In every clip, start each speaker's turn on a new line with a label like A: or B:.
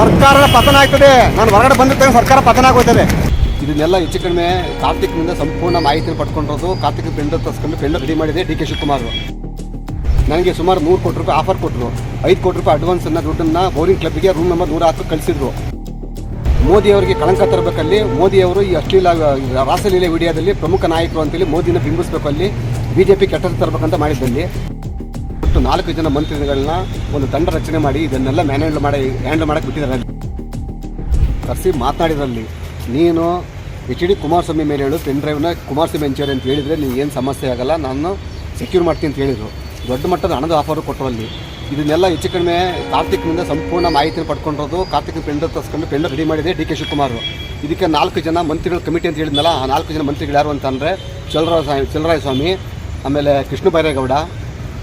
A: ಸರ್ಕಾರ ಪತನ ಆಗ್ತದೆ. ನಾನು ಹೊರಗಡೆ ಬಂದಿರ್ತೇನೆ ಸರ್ಕಾರ ಪತನ ಆಗೋಯ್ತದೆ. ಇದನ್ನೆಲ್ಲ ಹೆಚ್ಚು ಕಡಿಮೆ ಕಾರ್ತಿಕ್ನಿಂದ ಸಂಪೂರ್ಣ ಮಾಹಿತಿ ಪಡ್ಕೊಂಡಿರೋದು ಕಾರ್ತಿಕ್ ಪೆಂಡ್ ತರಿಸ್ಕೊಂಡು ಪೆಂಡ್ ರೆಡಿ ಮಾಡಿದೆ ಡಿ ಕೆ ಶಿವಕುಮಾರ್ ನನಗೆ ಸುಮಾರು ನೂರು ಕೋಟಿ ರೂಪಾಯಿ ಆಫರ್ ಕೊಟ್ಟರು ಐದು ಕೋಟಿ ರೂಪಾಯಿ ಅಡ್ವಾನ್ಸನ್ನು ದುಡ್ಡನ್ನು ಬೋರಿಂಗ್ ಕ್ಲಬ್ಗೆ ರೂಮ್ ನಂಬರ್ ನೂರ ಹತ್ತು ಕಳಿಸಿದ್ರು. ಮೋದಿ ಅವರಿಗೆ ಕಳಂಕ ತರಬೇಕಲ್ಲಿ, ಮೋದಿ ಅವರು ಈ ಅಶ್ಲೀಲ ರಾಸಲೀಲೆ ವಿಡಿಯೋದಲ್ಲಿ ಪ್ರಮುಖ ನಾಯಕರು ಅಂತೇಳಿ ಮೋದಿನ ಬಿಂಬಿಸಬೇಕು ಅಲ್ಲಿ, ಬಿಜೆಪಿ ಕೆಟ್ಟದ್ದು ತರಬೇಕಂತ ಮಾಡಿದ್ದಲ್ಲಿ. ಒಟ್ಟು ನಾಲ್ಕು ಜನ ಮಂತ್ರಿಗಳನ್ನ ಒಂದು ತಂಡ ರಚನೆ ಮಾಡಿ ಇದನ್ನೆಲ್ಲ ಮ್ಯಾನೇಜ್ ಮಾಡಿ ಹ್ಯಾಂಡಲ್ ಮಾಡಕ್ಕೆ ಬಿಟ್ಟಿದ್ದಾರೆ. ಕರೆಸಿ ಮಾತನಾಡಿದ್ರಲ್ಲಿ, ನೀನು ಎಚ್ ಡಿ ಕುಮಾರಸ್ವಾಮಿ ಮೇಲೆ ಹೇಳು, ಪೆನ್ ಡ್ರೈವ್ನ ಕುಮಾರಸ್ವಾಮಿ ಹಂಚೇರಿ ಅಂತ ಹೇಳಿದರೆ ನೀವು ಏನು ಸಮಸ್ಯೆ ಆಗಲ್ಲ, ನಾನು ಸೆಕ್ಯೂರ್ ಮಾಡ್ತೀನಿ ಅಂತ ಹೇಳಿದರು. ದೊಡ್ಡ ಮಟ್ಟದ ಹಣದ ಆಫರ್ ಕೊಟ್ಟರು ಅಲ್ಲಿ ಇದನ್ನೆಲ್ಲ ಹೆಚ್ಚು ಕಡಿಮೆ ಕಾರ್ತಿಕ್ನಿಂದ ಸಂಪೂರ್ಣ ಮಾಹಿತಿ ಪಡ್ಕೊಂಡಿರೋದು ಕಾರ್ತಿಕ್ ಪೆಂಡ್ ತರಿಸ್ಕೊಂಡು ಪೆಂಡ್ ರೆಡಿ ಮಾಡಿದೆ ಡಿ ಕೆ ಶಿವಕುಮಾರ್. ಇದಕ್ಕೆ ನಾಲ್ಕು ಜನ ಮಂತ್ರಿಗಳ ಕಮಿಟಿ ಅಂತ ಹೇಳಿದ್ನಲ್ಲ, ಆ ನಾಲ್ಕು ಜನ ಮಂತ್ರಿಗಳು ಯಾರು ಅಂತಂದರೆ ಚಲರಾಯ ಸ್ವಾಮಿ ಸ್ವಾಮಿ, ಆಮೇಲೆ ಕೃಷ್ಣ ಬೈರೇಗೌಡ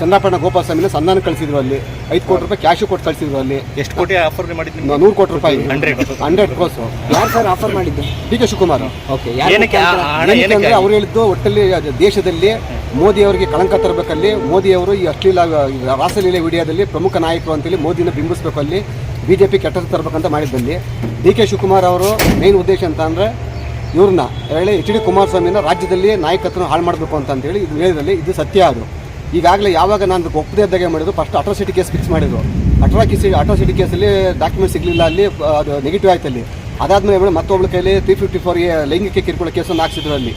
A: ಚಂದ್ರಪಣ್ಣ ಗೋಪಾಲ ಸ್ವಾಮಿ ಸಂಧಾನ ಕಳಿಸಿದ್ರು ಅಲ್ಲಿ. ಐದು ಕೋಟಿ ರೂಪಾಯಿ ಕ್ಯಾಶು ಕೊಟ್ಟು ಕಳಿಸಿದ್ರು ಅಲ್ಲಿ.
B: ಎಷ್ಟು ಕೋಟಿ ಆಫರ್ ಮಾಡಿದ್ರಿ ನೀವು?
A: ನೂರು ಕೋಟಿ ರೂಪಾಯಿ. ಹಂಡ್ರೆಡ್ ಕೋಸ್
C: ಯಾರು ಸರ್ ಆಫರ್ ಮಾಡಿದ್ದು?
A: D K Shivakumar.
C: ಓಕೆ
B: ಏನಕ್ಕೆ
A: ಅವ್ರು ಹೇಳಿದ್ದು ಒಟ್ಟಲ್ಲಿ ಅದು ದೇಶದಲ್ಲಿ ಮೋದಿ ಅವರಿಗೆ ಕಳಂಕ ತರಬೇಕಲ್ಲಿ. ಮೋದಿ ಅವರು ಈ ಅಶ್ಲೀಲ ರಾಸಲೀಲೆ ವಿಡಿಯೋದಲ್ಲಿ ಪ್ರಮುಖ ನಾಯಕರು ಅಂತೇಳಿ ಮೋದಿನ ಬಿಂಬಿಸಬೇಕು ಅಲ್ಲಿ. ಬಿಜೆಪಿ ಕೆಟ್ಟ ಹೆಸರು ತರಬೇಕಂತ ಮಾಡಿದ್ದಲ್ಲಿ. ಡಿ ಕೆ ಶಿವಕುಮಾರ್ ಅವರು ಮೇನ್ ಉದ್ದೇಶ ಅಂತ ಅಂದ್ರೆ ಇವ್ರನ್ನ ಹೇಳಿ ಎಚ್ ಡಿ ಕುಮಾರಸ್ವಾಮಿನ ರಾಜ್ಯದಲ್ಲಿ ನಾಯಕತ್ವನ ಹಾಳು ಮಾಡಬೇಕು ಅಂತ ಅಂತೇಳಿ ಇದು ಹೇಳಿದಲ್ಲಿ ಇದು ಸತ್ಯ ಅದು. ಈಗಾಗಲೇ ಯಾವಾಗ ನಾನು ಒಪ್ಪದೇ ಇದ್ದಾಗ ಮಾಡಿದ್ರು? ಫಸ್ಟ್ ಅಟ್ರಾಸಿಟಿ ಕೇಸ್ ಫಿಕ್ಸ್ ಮಾಡಿದ್ರು. ಅಟ್ರಾಕಿಸಿ ಅಟ್ರಾಸಿಟಿ ಕೇಸಲ್ಲಿ ಡಾಕ್ಯುಮೆಂಟ್ ಸಿಗಲಿಲ್ಲ, ಅಲ್ಲಿ ಅದು ನೆಗೆಟಿವ್ ಆಯ್ತು ಅಲ್ಲಿ. ಅದಾದ್ಮೇಲೆ ಮತ್ತೊಬ್ಬಳ ಕೈಯಲ್ಲಿ ತ್ರೀ ಫಿಫ್ಟಿ ಫೋರ್ಗೆ ಲೈಂಗಿಕ ಕಿರುಕುಳ ಕೇಸನ್ನು ಹಾಕ್ಸಿದ್ರು ಅಲ್ಲಿ.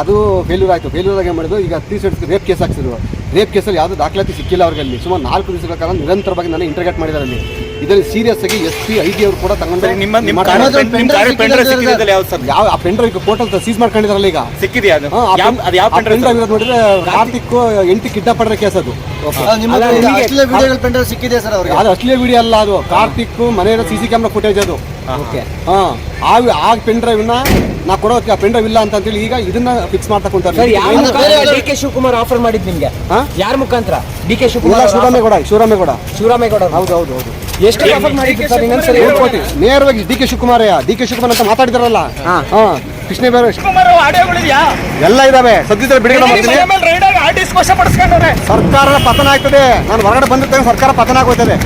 A: ಅದು ಫೇಲ್ಯೂರ್ ಆಯಿತು. ಫೇಲ್ಯೂರ್ ಆಗಿ ಮಾಡಿದ್ರು? ಈಗ ತ್ರೀ ಸೆಟ್ಸ್ ರೇಪ್ ಕೇಸ್ ಹಾಕ್ಸಿದ್ರು. ರೇಪ್ ಕೇಸಲ್ಲಿ ಯಾವುದೂ ದಾಖಲಾತಿ ಸಿಕ್ಕಿಲ್ಲ ಅವ್ರಿಗೆ ಅಲ್ಲಿ. ಸುಮಾರು ನಾಲ್ಕು ದಿವಸಗಳ ಕಾಲ ನಿರಂತರವಾಗಿ ನಾನು ಇಂಟರ್ಗೇಟ್ ಮಾಡಿದ್ದಾರೆ ಅಲ್ಲಿ. ಇದರಲ್ಲಿ ಸೀರಿಯಸ್ ಆಗಿ ಎಸ್ ಪಿ ಐ ಜಿ ಅವರು ಕೂಡ ತಗೊಂಡ್ರೆ
B: ನಿಮ್ಮ ನಿಮ್ಮ ಪೆನ್- ಪೆನ್ ಡ್ರೈವ್
A: ಯಾವ ಆ ಪೋರ್ಟಲ್ ಸೀಸ್ ಮಾಡ್ಕೊಂಡಿದ್ರಲ್ಲ ಈಗ?
B: ಸಿಕ್ಕಿದೆಯಾ ಅದು? ಯಾವ
A: ಪೆನ್-
B: ಅದು ಯಾವ
A: ಆ
B: ಡ್ರೈವ್
A: ಇರೋದು ನೋಡಿದ್ರೆ ಕಾರ್ತಿಕ್ ಎಂಟಿ ಕಿಡ್ನಾಪ್ ಮಾಡಿರೋ ಕೇಸ್ ಅದು.
C: ಸಿಕ್ಕಿದೆ ಸರ್ ಅವ್ರಿಗೆ?
A: ಅದು ಅಶ್ಲೀಲ ವಿಡಿಯೋ ಅಲ್ಲ ಅದು. ಕಾರ್ತಿಕ್ ಮನೆಯ ಸಿ ಸಿ ಕ್ಯಾಮ್ರಾ ಫುಟೇಜ್ ಅದು
C: ಓಕೆ.
A: ಹಾ ಆ ಆ ಪೆನ್ ಡ್ರೈವ್ನ ನಾ ಕೊಡೋ ಪೆನ್ ಡ್ರೈವ್ ಇಲ್ಲ ಅಂತ ಹೇಳಿ ಈಗ ಇದನ್ನ ಫಿಕ್ಸ್ ಮಾಡ್ತಾ ಕುಂತಾರೆ.
C: ಡಿ ಕೆ ಶಿವಕುಮಾರ್ ಆಫರ್ ಮಾಡಿದ್ ನಿಮ್ಗೆ? ಯಾರ ಮುಖಾಂತರ? D K Shivakumar
A: Shivaramegowda Shivaramegowda.
C: ಶಿವರಾಮೇಗೌಡ.
A: ಹೌದು ಹೌದು ಹೌದು.
C: ಎಷ್ಟು ಆಫರ್ ಮಾಡಿದ್ರು ಸರ್ ಇನ್ನೊಂದ್ಸರಿ.
A: ನೇರವಾಗಿ ಡಿ ಕೆ ಶಿವಕುಮಾರಯ್ಯ ಡಿ ಕೆ ಶಿವಕುಮಾರ್ ಅಂತ ಮಾತಾಡಿದಾರಲ್ಲ?
C: ಹಾ.
A: ಹಾ. ಕೃಷ್ಣ ಬೇರೆ ಎಲ್ಲ ಇದಾವೆ. ಸದ್ಯದಲ್ಲಿ ಬಿಡುಗಡೆ ಮಾಡ್ತೀನಿ. ಸರ್ಕಾರ ಪತನ ಆಗ್ತದೆ. ನಾನು ಹೊರಗಡೆ ಬಂದಿರ್ತೇನೆ ಸರ್ಕಾರ ಪತನ ಆಗೋಯ್ತದೆ.